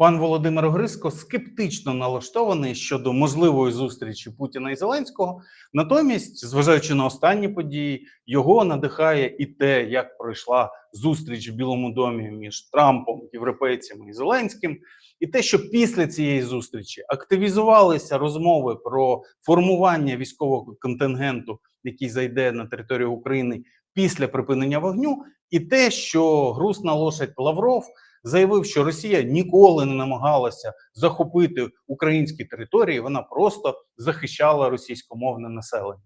Пан Володимир Гриско скептично налаштований щодо можливої зустрічі Путіна і Зеленського. Натомість, зважаючи на останні події, його надихає і те, як пройшла зустріч в Білому домі між Трампом, європейцями і Зеленським, і те, що після цієї зустрічі активізувалися розмови про формування військового контингенту, який зайде на територію України після припинення вогню, і те, що грустна лошадь Лавров заявив, що Росія ніколи не намагалася захопити українські території, вона просто захищала російськомовне населення.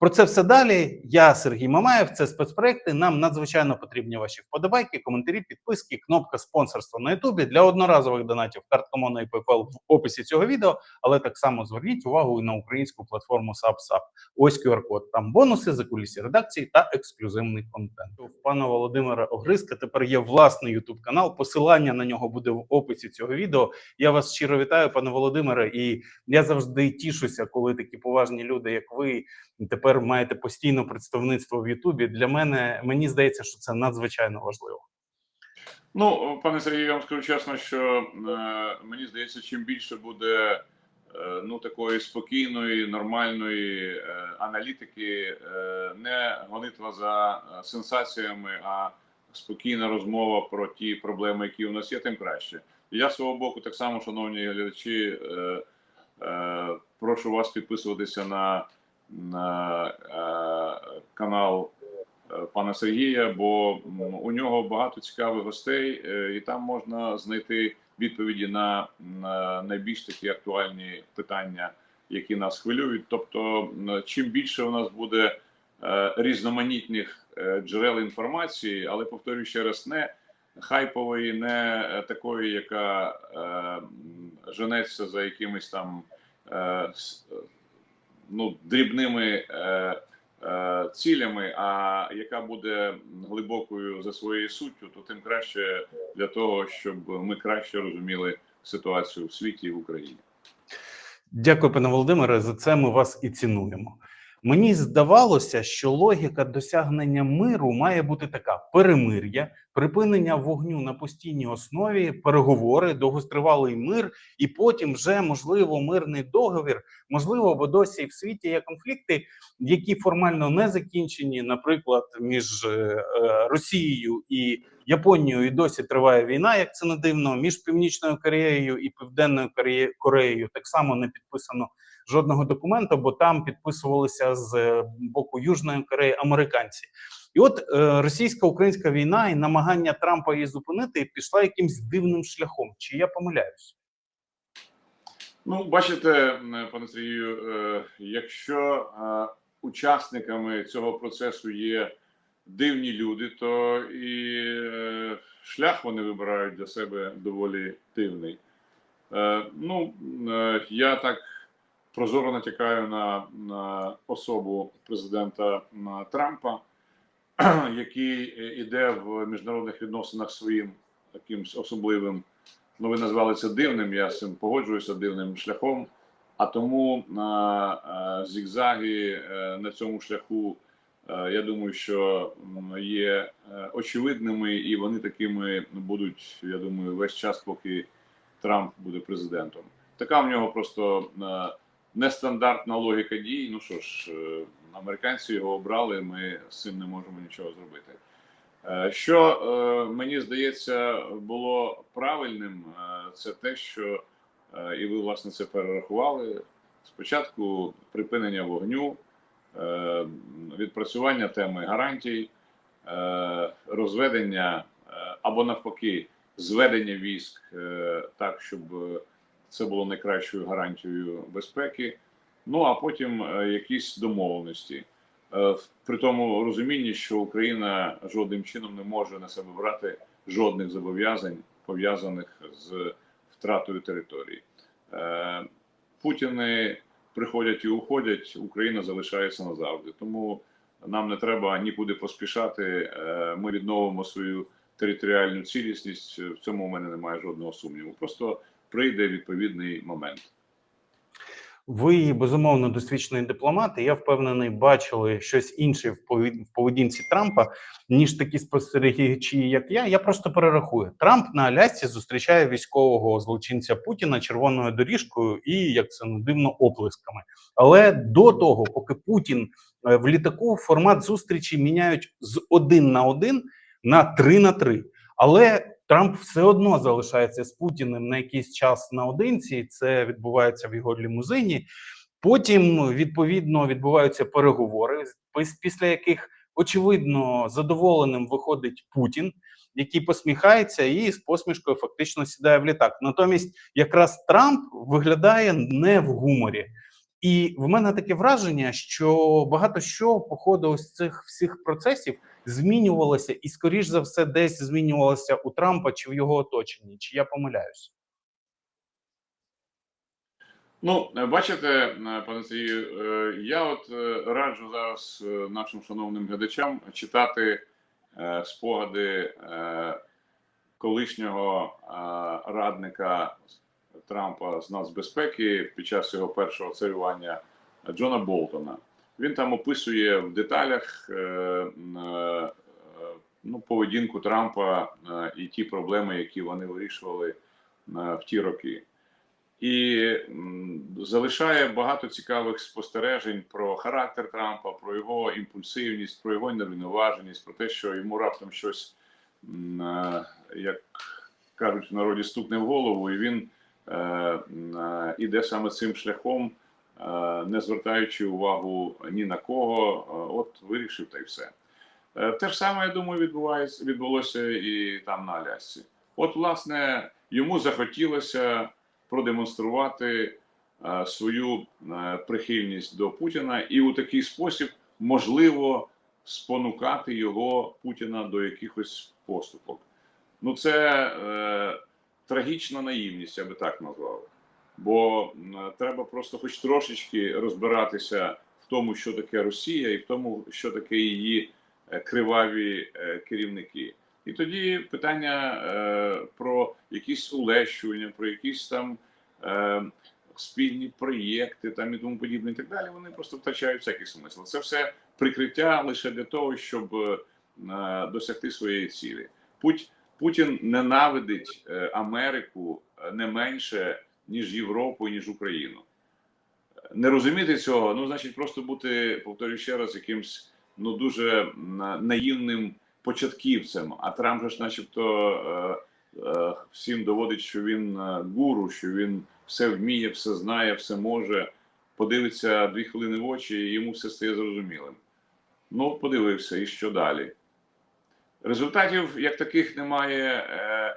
Про це все далі. Я Сергій Мамаєв. Це спецпроекти. Нам надзвичайно потрібні ваші вподобайки, коментарі, підписки, кнопка спонсорства на Ютубі для одноразових донатів картка Моно і PayPal в описі цього відео. Але так само зверніть увагу і на українську платформу SubSub. Ось QR-код. Там бонуси, закулісі редакції та ексклюзивний контент. В пана Володимира Огриска тепер є власний YouTube канал. Посилання на нього буде в описі цього відео. Я вас щиро вітаю, пане Володимире, і я завжди тішуся, коли такі поважні люди, як ви, тепер маєте постійне представництво в Ютубі. Для мене мені здається, що це надзвичайно важливо. Ну, пане Сергію, я вам скажу чесно, що е, мені здається, чим більше буде е, ну такої спокійної, нормальної е, аналітики, е, не гонитва за е, сенсаціями, а спокійна розмова про ті проблеми, які у нас є, тим краще. Я свого боку, так само, шановні глядачі, е, е, прошу вас підписуватися на, канал е, пана Сергія, бо у нього багато цікавих гостей, е, і там можна знайти відповіді на, на найбільш такі актуальні питання, які нас хвилюють. Тобто, чим більше у нас буде е, різноманітних е, джерел інформації, але повторюю ще раз, не хайпової, не е, такої, яка е, женеться за якимись там е, е, ну, дрібними. Е, е, цілями, а яка буде глибокою за своєю суттю, то тим краще для того, щоб ми краще розуміли ситуацію в світі і в Україні. Дякую, пане Володимире. За це ми вас і цінуємо. Мені здавалося, що логіка досягнення миру має бути така: перемир'я, припинення вогню на постійній основі, переговори, довгостривалий мир, і потім вже можливо мирний договір. Можливо, бо досі в світі є конфлікти, які формально не закінчені. Наприклад, між е, е, Росією і Японією і досі триває війна, як це не дивно. Між Північною Кореєю і Південною Кореєю так само не підписано жодного документу, бо там підписувалися з е, боку Южної Кореї американці. І от е, російсько-українська війна і намагання Трампа її зупинити пішла якимсь дивним шляхом. Чи я помиляюсь? Ну, бачите, пане Сергію, е, якщо е, учасниками цього процесу є дивні люди, то і е, шлях вони вибирають для себе доволі дивний. Е, Ну, е, я так прозоро натякаю на, на особу президента Трампа, який іде в міжнародних відносинах своїм якимсь особливим ну ви назвали це дивним, я з цим погоджуюся дивним шляхом. А тому а, а, зігзаги е, на цьому шляху, я думаю, що є е, очевидними, і вони такими будуть, я думаю, весь час, поки Трамп буде президентом. Така в нього просто е, нестандартна логіка дій. Ну що ж, е, американці його обрали, ми з цим не можемо нічого зробити. Е, Що е, мені здається було правильним, е, це те, що е, і ви власне це перерахували. Спочатку припинення вогню, е, відпрацювання теми гарантій, е, розведення е, або навпаки зведення військ е, так, щоб е, це було найкращою гарантією безпеки. Ну а потім е, якісь домовленості. Е, при тому розумінні, що Україна жодним чином не може на себе брати жодних зобов'язань пов'язаних з втратою території. Е, Путіни приходять і уходять, Україна залишається назавжди. Тому нам не треба нікуди поспішати. Е, Ми відновимо свою територіальну цілісність. В цьому у мене немає жодного сумніву. Просто прийде відповідний момент. Ви безумовно досвідчений дипломат, і я впевнений, бачили щось інше в поведінці Трампа, ніж такі спостерігачі, як я. Я просто перерахую. Трамп на Алясці зустрічає військового злочинця Путіна червоною доріжкою і, як це не дивно, оплесками. Але до того, поки Путін е, в літаку формат зустрічі міняють з один на один на три на три. Але Трамп все одно залишається з Путіним на якийсь час наодинці. Це відбувається в його лімузині. Потім відповідно відбуваються переговори, після яких очевидно задоволеним виходить Путін, який посміхається і з посмішкою фактично сідає в літак. Натомість, якраз Трамп виглядає не в гуморі. І в мене таке враження, що багато що по ходу ось цих всіх процесів змінювалося, і скоріш за все, десь змінювалося у Трампа чи в його оточенні. Чи я помиляюсь? Ну, е, бачите, е, пане Сергію, е, я от раджу зараз нашим шановним глядачам читати спогади колишнього радника Трампа з нацбезпеки під час його першого царювання Джона Болтона. Він там описує в деталях е, е, ну, поведінку Трампа е, і ті проблеми, які вони вирішували в ті роки і залишає багато цікавих спостережень про характер Трампа, про його імпульсивність, про його неврівноваженість, про те, що йому раптом щось, як кажуть в народі, стукне в голову, і він іде саме цим шляхом, е, не звертаючи увагу ні на кого, е, от вирішив та й все. Е, Те ж саме, я думаю, відбувається, відбулося і там на Алясці. От, власне, йому захотілося продемонструвати е, свою е, прихильність до Путіна і у такий спосіб можливо спонукати його Путіна до якихось поступок. Ну, це е, трагічна наївність, я би так назвав. Бо треба просто хоч трошечки розбиратися в тому, що таке Росія, і в тому, що таке її е, криваві е, керівники. І тоді питання е, про якісь улещування, про якісь там спільні проєкти там і тому подібне, і так далі, вони просто втрачають всякий смисл. Це все прикриття лише для того, щоб досягти своєї цілі. Путь, Путін ненавидить е, Америку е, не менше, ніж Європу, ніж Україну. Не розуміти цього, ну значить, просто бути, повторюю ще раз, якимсь ну дуже наївним початківцем. А Трамп же ж, начебто, е, всім доводить, що він гуру, що він все вміє, все знає, все може. Подивиться дві хвилини в очі, і йому все стає зрозумілим. Ну, подивився, і що далі? Результатів як таких немає е,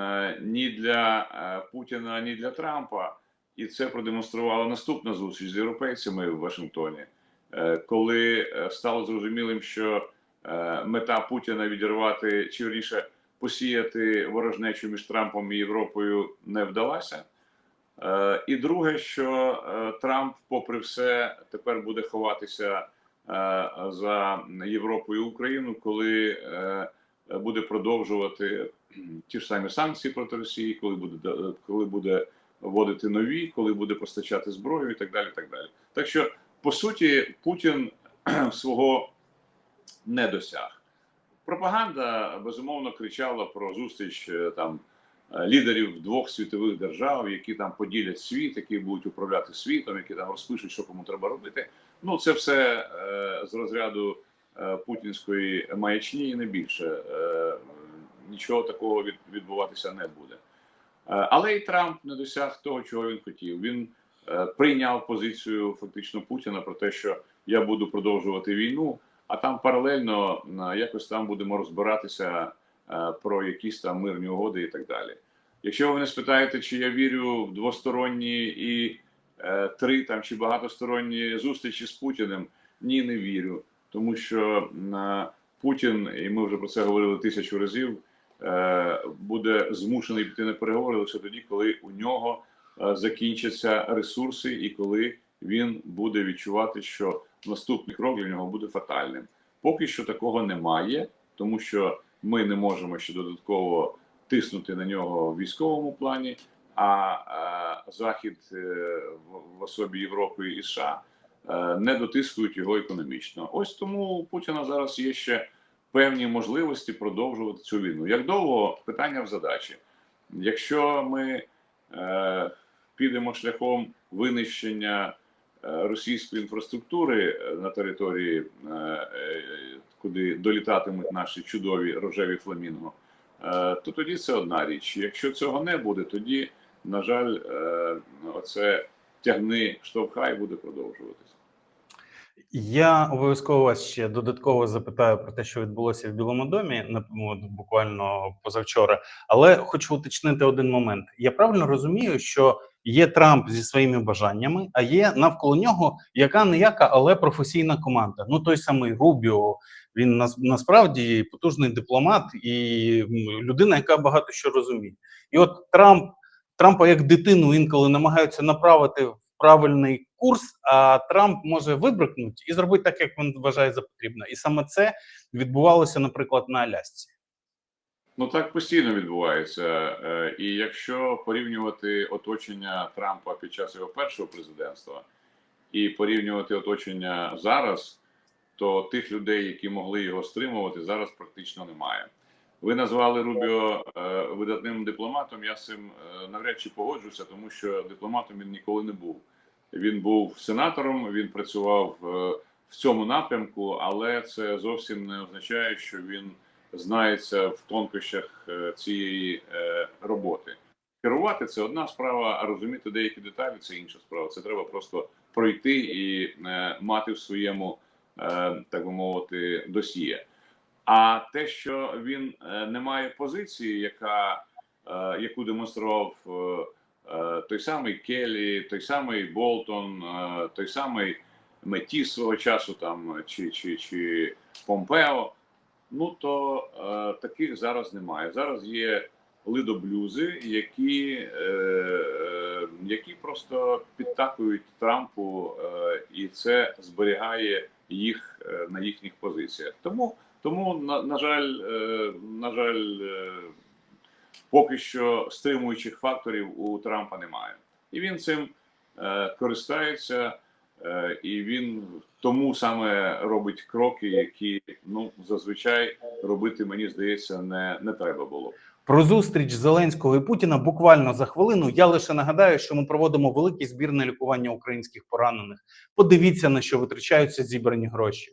е, ні для е, Путіна, ні для Трампа. І це продемонструвала наступна зустріч з європейцями в Вашингтоні, коли стало зрозумілим, що мета Путіна відірвати чи вірніше посіяти ворожнечу між Трампом і Європою не вдалася. І друге, що Трамп, попри все, тепер буде ховатися за Європою і Україну, коли е, буде продовжувати ті ж самі санкції проти Росії, коли буде коли буде вводити нові, коли буде постачати зброю і так далі. Так далі. Так що, по суті, Путін свого не досяг. Пропаганда безумовно кричала про зустріч е, там е, лідерів двох світових держав, які там поділять світ, які будуть управляти світом, які там розпишуть, що кому треба робити. Ну це все е, з розряду е, путінської маячні і не більше. Е, нічого такого від, відбуватися не буде. Але і Трамп не досяг того, чого він хотів. Він прийняв позицію фактично Путіна про те, що я буду продовжувати війну, а там паралельно якось там будемо розбиратися про якісь там мирні угоди і так далі. Якщо ви мене спитаєте, чи я вірю в двосторонні і три там чи багатосторонні зустрічі з Путіним, ні, не вірю. Тому що е, Путін, і ми вже про це говорили тисячу разів, е, буде змушений піти на переговори лише тоді, коли у нього е, закінчаться ресурси, і коли він буде відчувати, що наступний крок для нього буде фатальним. Поки що такого немає, тому що ми не можемо ще додатково тиснути на нього в військовому плані. А Захід е, в- особі Європи і США е, не дотискують його економічно. Ось тому у Путіна зараз є ще певні можливості продовжувати цю війну. Як довго питання в задачі? Якщо ми е, підемо шляхом винищення е, російської інфраструктури е, на території, е, е, куди долітатимуть наші чудові рожеві фламінго, е, то тоді це одна річ. Якщо цього не буде, тоді, на жаль, е, оце тягни штовхай буде продовжуватися. Я обов'язково вас ще додатково запитаю про те, що відбулося в Білому домі, буквально позавчора. Але хочу уточнити один момент. Я правильно розумію, що є Трамп зі своїми бажаннями, а є навколо нього яка не яка, але професійна команда. Ну той самий Рубіо. Він нас- насправді потужний дипломат і людина, яка багато що розуміє. І от Трамп Трампа як дитину інколи намагаються направити в правильний курс, а Трамп може вибрикнути і зробити так, як він вважає за потрібне. І саме це відбувалося, наприклад, на Алясці. Ну так постійно відбувається. Е, І якщо порівнювати оточення Трампа під час його першого президентства і порівнювати оточення зараз, то тих людей, які могли його стримувати, зараз практично немає. Ви назвали Рубіо е, видатним дипломатом. Я з цим е, навряд чи погоджуся, тому що дипломатом він ніколи не був. Він був сенатором, він працював е, в цьому напрямку, але це зовсім не означає, що він знається в тонкощах цієї роботи. Керувати це одна справа, а розуміти деякі деталі це інша справа. Це треба просто пройти і мати в своєму, так би мовити, досьє. А те, що він е, не має позиції, яка, е, яку демонстрував е, той самий Келлі, той самий Болтон, той самий Меті свого часу, там чи, чи, чи Помпео, ну то таких зараз немає. Зараз є лидоблюзи, які, які просто підтакують Трампу, і це зберігає їх на їхніх позиціях. Тому, тому на, на жаль, е, на жаль, е, поки що стримуючих факторів у Трампа немає, і він цим е, користається. І він тому саме робить кроки, які ну зазвичай робити, мені здається, не, не треба було. Про зустріч Зеленського і Путіна буквально за хвилину. Я лише нагадаю, що ми проводимо великий збір на лікування українських поранених. Подивіться на що витрачаються зібрані гроші.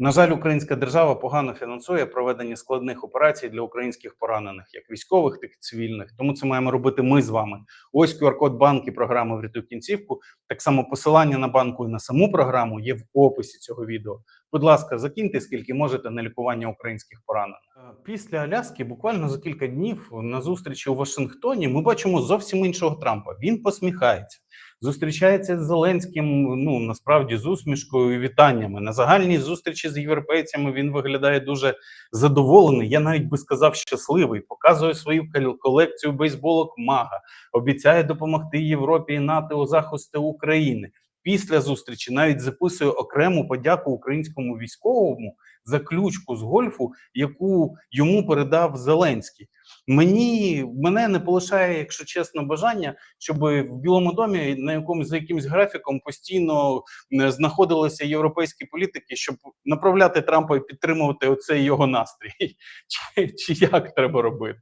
На жаль, українська держава погано фінансує проведення складних операцій для українських поранених, як військових, так і цивільних. Тому це маємо робити ми з вами. Ось QR-код банки програми «Врятуй кінцівку. Так само посилання на банку і на саму програму є в описі цього відео. Будь ласка, закиньте скільки можете на лікування українських поранених. Е, Після Аляски, буквально за кілька днів на зустрічі у Вашингтоні, ми бачимо зовсім іншого Трампа. Він посміхається зустрічається з Зеленським. Ну насправді з усмішкою і вітаннями. На загальній зустрічі з європейцями він виглядає дуже задоволений. Я навіть би сказав щасливий. Показує свою кол- колекцію бейсболок Мага, обіцяє допомогти Європі і НАТО у захисті України. Після зустрічі навіть записує окрему подяку українському військовому за ключку з гольфу, яку йому передав Зеленський. Мені мене не полишає, якщо чесно, бажання, щоб в Білому домі на якомусь за якимсь графіком постійно е, знаходилися європейські політики, щоб направляти Трампа і підтримувати оцей його настрій. Чи, чи як треба робити?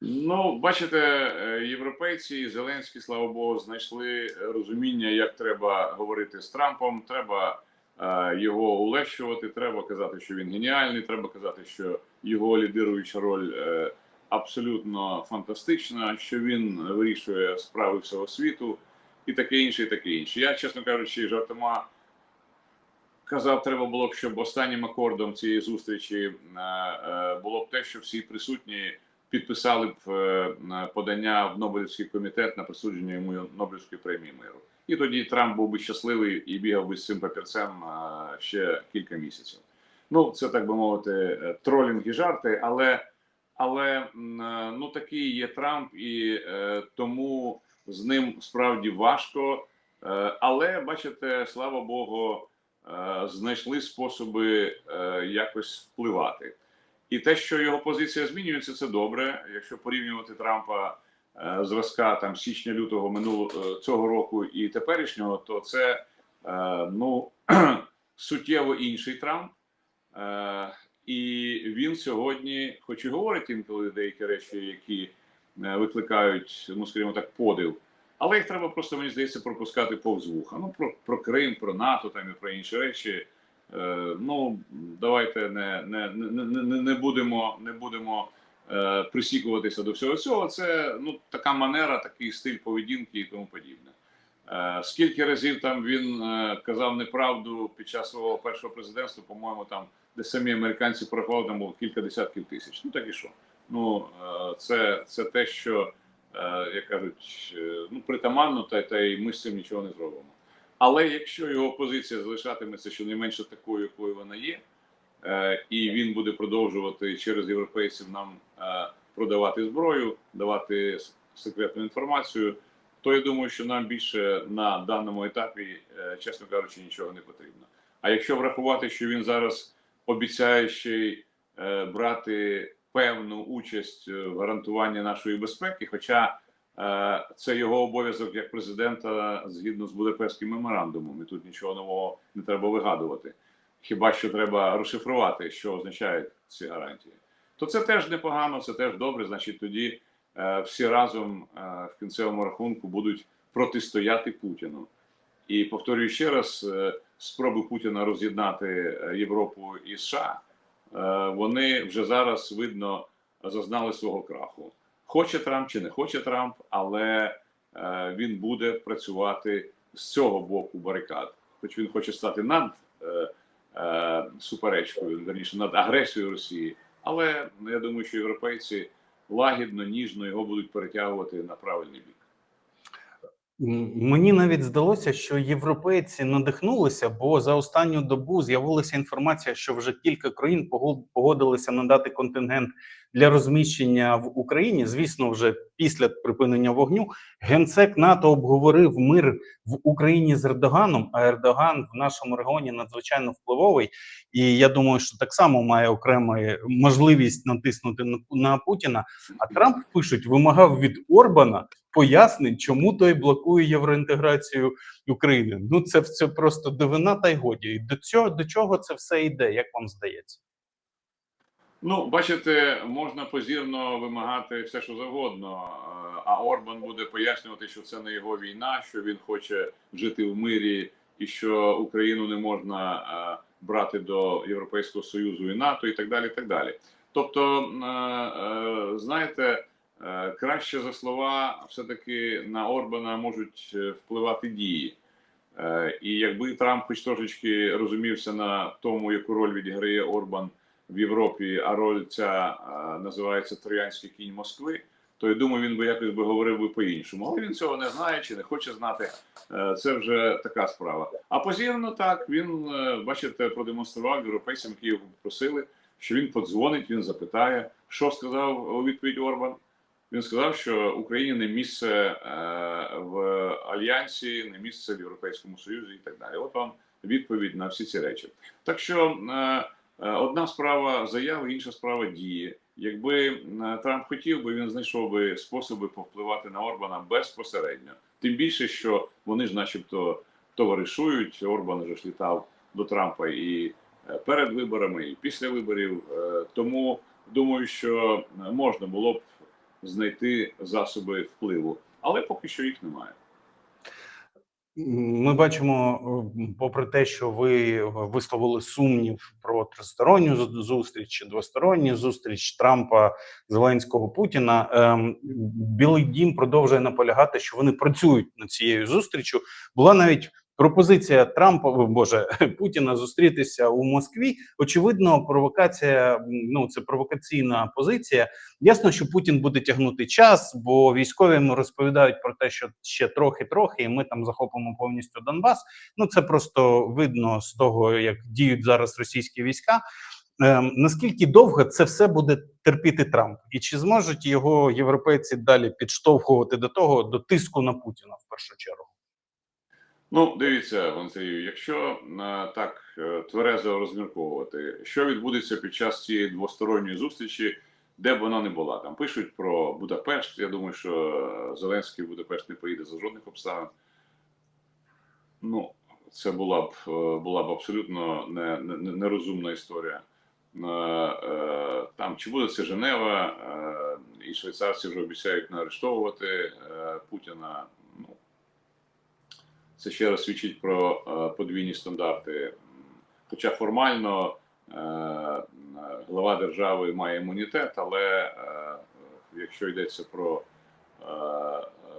Ну, бачите, е, європейці і Зеленський, слава Богу, знайшли розуміння, як треба говорити з Трампом. Треба е, його улещувати. Треба казати, що він геніальний. Треба казати, що його лідируюча роль е, абсолютно фантастична, що він вирішує справи всього світу і таке інше, і таке інше. Я, чесно кажучи, жартома казав, треба було б, щоб останнім акордом цієї зустрічі е, е, було б те, що всі присутні підписали б е, подання в Нобелівський комітет на присудження йому Нобелівської премії миру. І тоді Трамп був би щасливий і бігав би з цим папірцем ще кілька місяців. Ну, це так би мовити, тролінг і жарти, але, але е, ну такий є Трамп, і е, тому з ним справді важко. Е, але бачите, слава Богу, знайшли способи якось впливати. І те, що його позиція змінюється, це добре. Якщо порівнювати Трампа зразка там січня-лютого минулого цього року і теперішнього, то це ну суттєво інший Трамп. І він сьогодні, хоч і говорить інколи деякі речі, які е, викликають, ну скажімо так, подив, але їх треба просто мені здається пропускати повз вуха. Ну про, про Крим, про НАТО там і про інші речі. Е, ну давайте не, не, не, не, не будемо, не будемо е, присікуватися до всього цього. Це ну така манера, такий стиль поведінки і тому подібне. Е, скільки разів там він е, казав неправду під час свого першого президентства, по-моєму, там де самі американці порахували, там було кілька десятків тисяч. Ну так і що? Ну е, це, це те, що як кажуть, ну притаманно, та, та й ми з цим нічого не зробимо. Але якщо його позиція залишатиметься щонайменше такою, якою вона є, і він буде продовжувати через європейців нам продавати зброю, давати секретну інформацію, то я думаю, що нам більше на даному етапі, е, чесно кажучи, нічого не потрібно. А якщо врахувати, що він зараз обіцяє ще е, брати певну участь е, в гарантуванні нашої безпеки, хоча Це його обов'язок як президента згідно з Будапештським меморандумом. І тут нічого нового не треба вигадувати. Хіба що треба розшифрувати, що означають ці гарантії. То це теж непогано, це теж добре. Значить, тоді всі разом е, в кінцевому рахунку будуть протистояти Путіну. І повторюю ще раз: е, спроби Путіна роз'єднати е, Європу і США, е, вони вже зараз видно зазнали свого краху хоче Трамп чи не хоче Трамп, але е, він буде працювати з цього боку барикад. Хоч він хоче стати над е, е, суперечкою, верніше над агресією Росії. Але я думаю, що європейці лагідно, ніжно його будуть перетягувати на правильний бік. Мені навіть здалося, що європейці надихнулися, бо за останню добу з'явилася інформація, що вже кілька країн пого- погодилися надати контингент для розміщення в Україні. Звісно, вже після припинення вогню генсек НАТО обговорив мир в Україні з Ердоганом. А Ердоган в нашому регіоні надзвичайно впливовий, і я думаю, що так само має окрему можливість натиснути на, на Путіна. А Трамп пишуть, вимагав від Орбана пояснень, чому той блокує євроінтеграцію України. Ну це, це просто дивина та й годі. І до цього до чого це все йде, як вам здається? Ну, бачите, можна позірно вимагати все, що завгодно. А Орбан буде пояснювати, що це не його війна, що він хоче жити в мирі, і що Україну не можна е, брати до Європейського союзу і НАТО, і так далі. І так далі. Тобто, е, е, знаєте, краще за слова, все таки на Орбана можуть впливати дії. І якби Трамп хоч трошечки розумівся на тому, яку роль відіграє Орбан в Європі, а роль ця а, називається Троянський кінь Москви, то я думаю, він би якось би говорив би по-іншому. Але він цього не знає чи не хоче знати. Е, Це вже така справа. А позірно так він, е, бачите, продемонстрував європейцям, які його просили, що він подзвонить, він запитає, що сказав у відповідь Орбан. Він сказав, що Україні не місце е, в альянсі, не місце в Європейському Союзі і так далі. От вам відповідь на всі ці речі. Так що е, е, одна справа заяви, інша справа дії. Якби е, Трамп хотів би, він знайшов би способи повпливати на Орбана безпосередньо. Тим більше, що вони ж, начебто, товаришують. Орбан вже ж літав до Трампа і е, перед виборами, і після виборів. Е, Тому думаю, що можна було б знайти засоби впливу, але поки що їх немає. Ми бачимо, е, попри те, що ви висловили сумнів про тристоронню зу- зустріч чи двосторонню зустріч Трампа, Зеленського Путіна. ем, Білий Дім продовжує наполягати, що вони працюють над цією зустрічю. Була навіть пропозиція Трампа, боже Путіна зустрітися у Москві. Очевидно, провокація. Ну це провокаційна позиція. Ясно, що Путін буде тягнути час, бо військові йому розповідають про те, що ще трохи-трохи, і ми там захопимо повністю Донбас. Ну це просто видно з того, як діють зараз російські війська. Ем, наскільки довго це все буде терпіти Трамп, і чи зможуть його європейці далі підштовхувати до того до тиску на Путіна в першу чергу? Ну, дивіться, пан якщо е, так е, тверезо розмірковувати, що відбудеться під час цієї двосторонньої зустрічі, де б вона не була. Там пишуть про Будапешт. Я думаю, що Зеленський в Будапешт не поїде за жодних обставин. Ну, це була б е, була б абсолютно не, не, не- нерозумна історія. Е, е, Там чи буде це Женева, е, і швейцарці вже обіцяють не арештовувати е, Путіна. Це ще раз свідчить про е, подвійні стандарти. Хоча формально е, глава держави має імунітет, але е, якщо йдеться про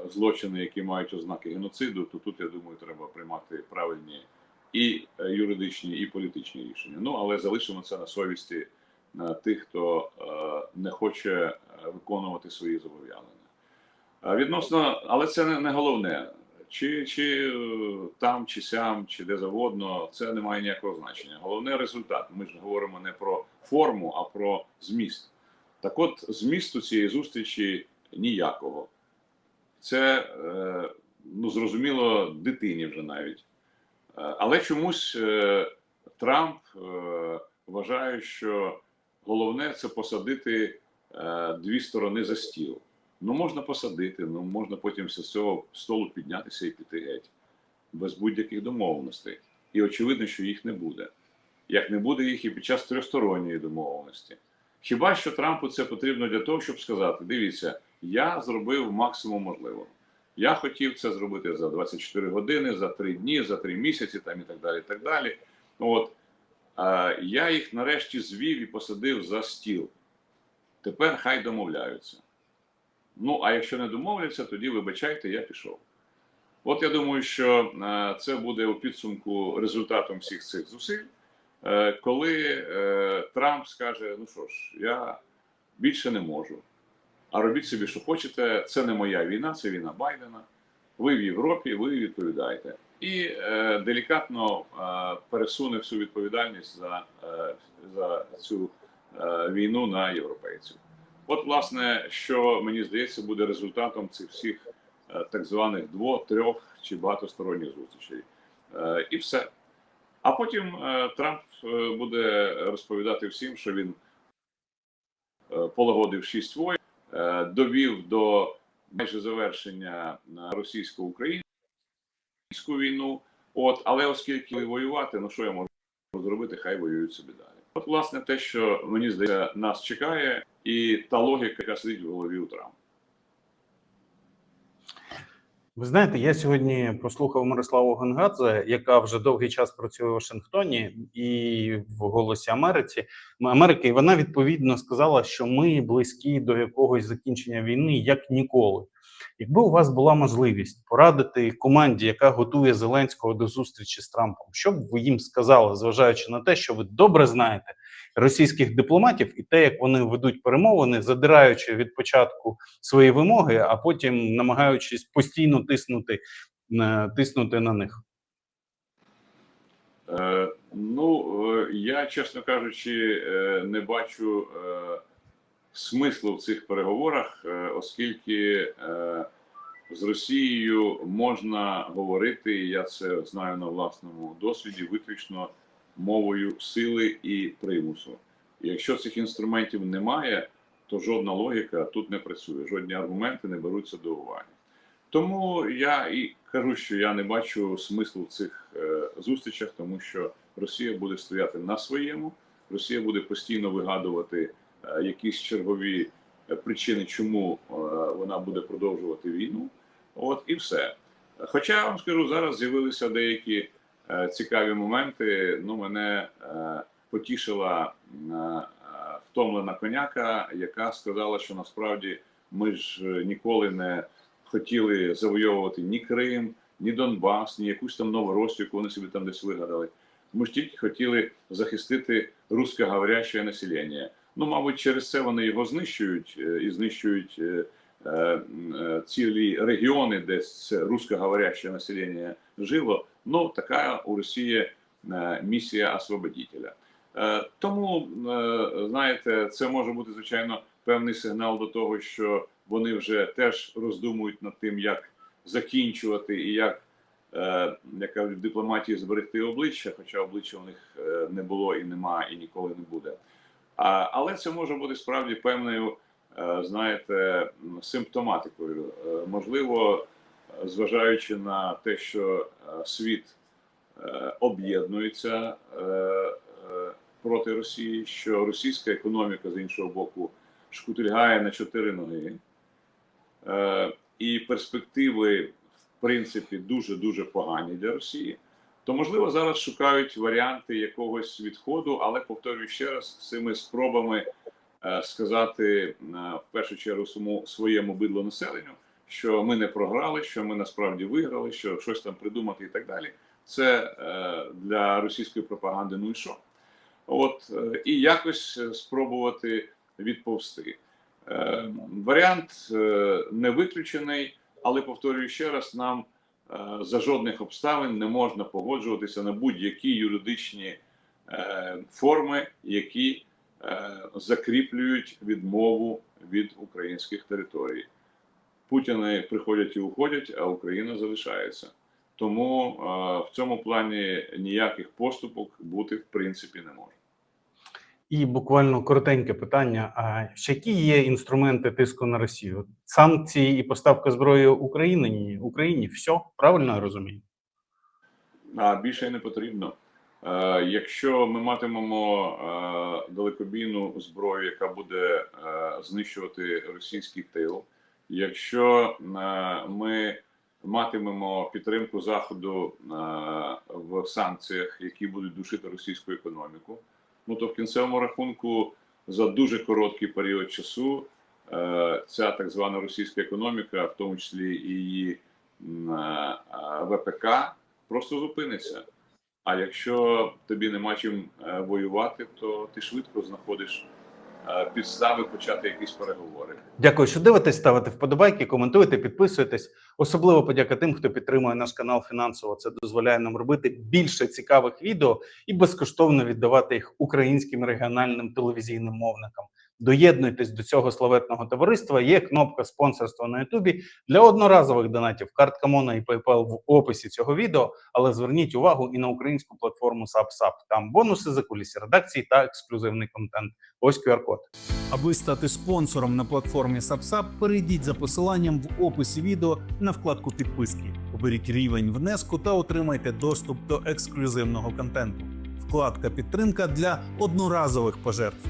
злочини, які мають ознаки геноциду, то тут я думаю, треба приймати правильні і юридичні, і політичні рішення. Ну але залишимо це на совісті тих, хто не хоче виконувати свої зобов'язання. Відносно, але це не головне. Чи, чи там, чи сям, чи де завгодно, це не має ніякого значення. Головне результат. Ми ж говоримо не про форму, а про зміст. Так от, змісту цієї зустрічі ніякого. Це е, ну, зрозуміло дитині вже навіть. Е, Але чомусь е, Трамп вважає, що головне це посадити дві сторони за стіл. Ну, можна посадити, ну можна потім з цього столу піднятися і піти геть, без будь-яких домовленостей. І очевидно, що їх не буде. Як не буде їх і під час трьохсторонньої домовленості. Хіба що Трампу це потрібно для того, щоб сказати: дивіться, я зробив максимум можливого. Я хотів це зробити за 24 години, за 3 дні, за 3 місяці, там і так далі. і так далі. От е, я їх нарешті звів і посадив за стіл. Тепер хай домовляються. Ну, а якщо не домовляться, тоді вибачайте, я пішов. От я думаю, що е, це буде у підсумку результатом всіх цих зусиль, е, коли е, Трамп скаже: ну що ж, я більше не можу. А робіть собі, що хочете. Це не моя війна, це війна Байдена. Ви в Європі, ви відповідаєте. І е, делікатно е, пересуне всю відповідальність за, е, за цю е, війну на європейців. От, власне, що мені здається, буде результатом цих всіх е, так званих дво, трьох чи багатосторонніх зустрічей. Е, І все. А потім е, Трамп буде розповідати всім, що він полагодив шість воїн, довів до майже завершення російсько-українську війну. От, але оскільки воювати, ну що я можу зробити, хай воюють собі далі. От, власне, те, що мені здається, нас чекає, і та логіка, яка сидить в голові у Трампа. Ви знаєте, я сьогодні послухав Мирославу Гонгадзе, яка вже довгий час працює у Вашингтоні і в Голосі Америці Америки. І вона відповідно сказала, що ми близькі до якогось закінчення війни як ніколи. Якби у вас була можливість порадити команді, яка готує Зеленського до зустрічі з Трампом, що б ви їм сказали, зважаючи на те, що ви добре знаєте російських дипломатів і те, як вони ведуть перемовини, задираючи від початку свої вимоги, а потім намагаючись постійно тиснути, е, тиснути на них. Е, ну, е, я, чесно кажучи, не бачу смислу в цих переговорах, оскільки з Росією можна говорити, я це знаю на власному досвіді, виключно мовою сили і примусу. І якщо цих інструментів немає, то жодна логіка тут не працює, жодні аргументи не беруться до уваги. Тому я і кажу, що я не бачу смислу в цих е, зустрічах, тому що Росія буде стояти на своєму, Росія буде постійно вигадувати е, якісь чергові е, причини, чому е, вона буде продовжувати війну. От і все. Хоча я вам скажу, зараз з'явилися деякі цікаві моменти. Ну, мене е, потішила е, е, втомлена коняка, яка сказала, що насправді ми ж е, ніколи не хотіли завойовувати ні Крим, ні Донбас, ні якусь там Новоросію, яку вони собі там десь вигадали. Ми ж тільки хотіли захистити русскоговоряще населення. Ну, мабуть, через це вони його знищують е, і знищують е, е, е, цілі регіони, де це русскоговоряще населення жило. Ну, така у Росії е, місія освободителя. Е, Тому, е, знаєте, це може бути звичайно певний сигнал до того, що вони вже теж роздумують над тим, як закінчувати і як е, як кажуть, в дипломатії зберегти обличчя, хоча обличчя у них е, не було і нема, і ніколи не буде. Але це може бути справді певною, е, знаєте, симптоматикою. Е, можливо, е, зважаючи на те, що е, світ е, об'єднується е, е, проти Росії, що російська економіка з іншого боку шкутильгає на чотири ноги, е, і перспективи, в принципі, дуже дуже погані для Росії. То можливо зараз шукають варіанти якогось відходу, але повторюю ще раз з цими спробами е, сказати е, в першу чергу своєму, бидло населенню, що ми не програли, що ми насправді виграли, що щось там придумати і так далі. Це е, для російської пропаганди. Ну і що? От е, і якось е, спробувати відповсти. Е, Варіант е, не виключений, але повторюю ще раз: нам е, за жодних обставин не можна погоджуватися на будь-які юридичні е, форми, які е, закріплюють відмову від українських територій. Путіни приходять і уходять, а Україна залишається. Тому е, в цьому плані ніяких поступок бути в принципі не може. І буквально коротеньке питання: а які є інструменти тиску на Росію? Санкції і поставка зброї Україні Україні? Все правильно я розумію? А більше не потрібно. Е, якщо ми матимемо е, далекобійну зброю, яка буде е, знищувати російський тил, якщо ми матимемо підтримку заходу в санкціях, які будуть душити російську економіку, ну то в кінцевому рахунку за дуже короткий період часу ця так звана російська економіка, в тому числі і її ВПК, просто зупиниться. А якщо тобі нема чим е, воювати, то ти швидко знаходиш е, підстави почати якісь переговори. Дякую, що дивитесь, ставите вподобайки, коментуєте, підписуєтесь. Особливо подяка тим, хто підтримує наш канал фінансово. Це дозволяє нам робити більше цікавих відео і безкоштовно віддавати їх українським регіональним телевізійним мовникам. Доєднуйтесь до цього славетного товариства. Є кнопка спонсорства на Ютубі для одноразових донатів. Картка Мона і PayPal в описі цього відео. Але зверніть увагу і на українську платформу SubSub. Там бонуси за кулісі редакції та ексклюзивний контент. Ось QR-код. Аби стати спонсором на платформі SubSub, перейдіть за посиланням в описі відео на вкладку підписки. Оберіть рівень внеску та отримайте доступ до ексклюзивного контенту. Вкладка підтримка для одноразових пожертв.